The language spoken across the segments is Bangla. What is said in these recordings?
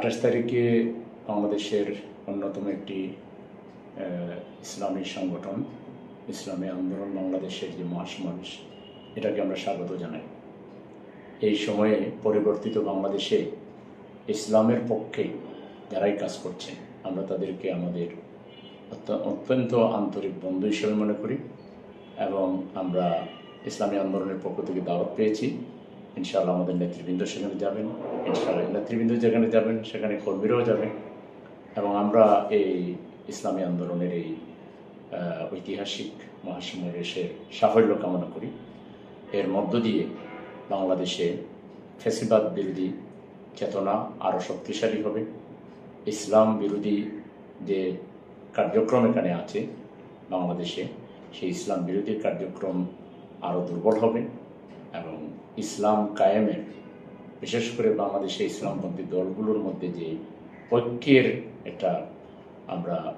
আঠাশ তারিখে বাংলাদেশের অন্যতম একটি ইসলামী সংগঠন, ইসলামী আন্দোলন বাংলাদেশের যে মহাসমাবেশ, এটাকে আমরা স্বাগত জানাই। এই সময়ে পরিবর্তিত বাংলাদেশে ইসলামের পক্ষে যারাই কাজ করছেন আমরা তাদেরকে আমাদের অত্য- অত্যন্ত আন্তরিক বন্ধু হিসেবে মনে করি এবং আমরা ইসলামী আন্দোলনের পক্ষ থেকে দাওয়াত পেয়েছি। ইনশাআল্লাহ আমাদের নেতৃবৃন্দ সেখানে যাবেন, ইনশাআল্লাহ নেতৃবৃন্দ যেখানে যাবেন, সেখানে কর্মীরাও যাবেন এবং আমরা এই ইসলামী আন্দোলনের এই ঐতিহাসিক মহাসমাবেশের সাফল্য কামনা করি। এর মধ্য দিয়ে বাংলাদেশে ফেসিবাদ বিরোধী চেতনা আরও শক্তিশালী হবে। ইসলাম বিরোধী যে কার্যক্রম এখানে আছে বাংলাদেশে, সেই ইসলাম বিরোধী কার্যক্রম আরও দুর্বল হবে। ইসলাম কায়েমের বিশেষ করে বাংলাদেশে ইসলামপন্থী দলগুলোর মধ্যে যে ঐক্যের একটা আমরা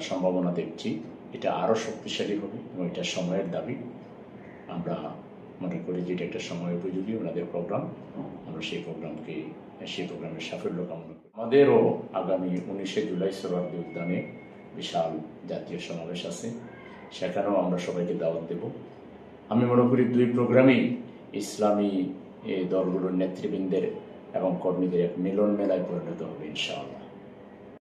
সম্ভাবনা দেখছি, এটা আরও শক্তিশালী হবে এবং এটা সময়ের দাবি। আমরা মনে করি যে এটা একটা সময় উপযোগী ওনাদের প্রোগ্রাম। আমরা সেই প্রোগ্রামকে, সেই প্রোগ্রামের সাফল্য কামনা করি। আমাদেরও আগামী উনিশে জুলাই সোহরাবদি উদ্যানে বিশাল জাতীয় সমাবেশ আছে। সেখানেও আমরা সবাইকে দাওয়াত দেব। আমি মনে করি দুই প্রোগ্রামেই ইসলামী দলগুলোর নেতৃবৃন্দের এবং কর্মীদের এক মিলন মেলায় পরিণত হবে ইনশাআল্লাহ।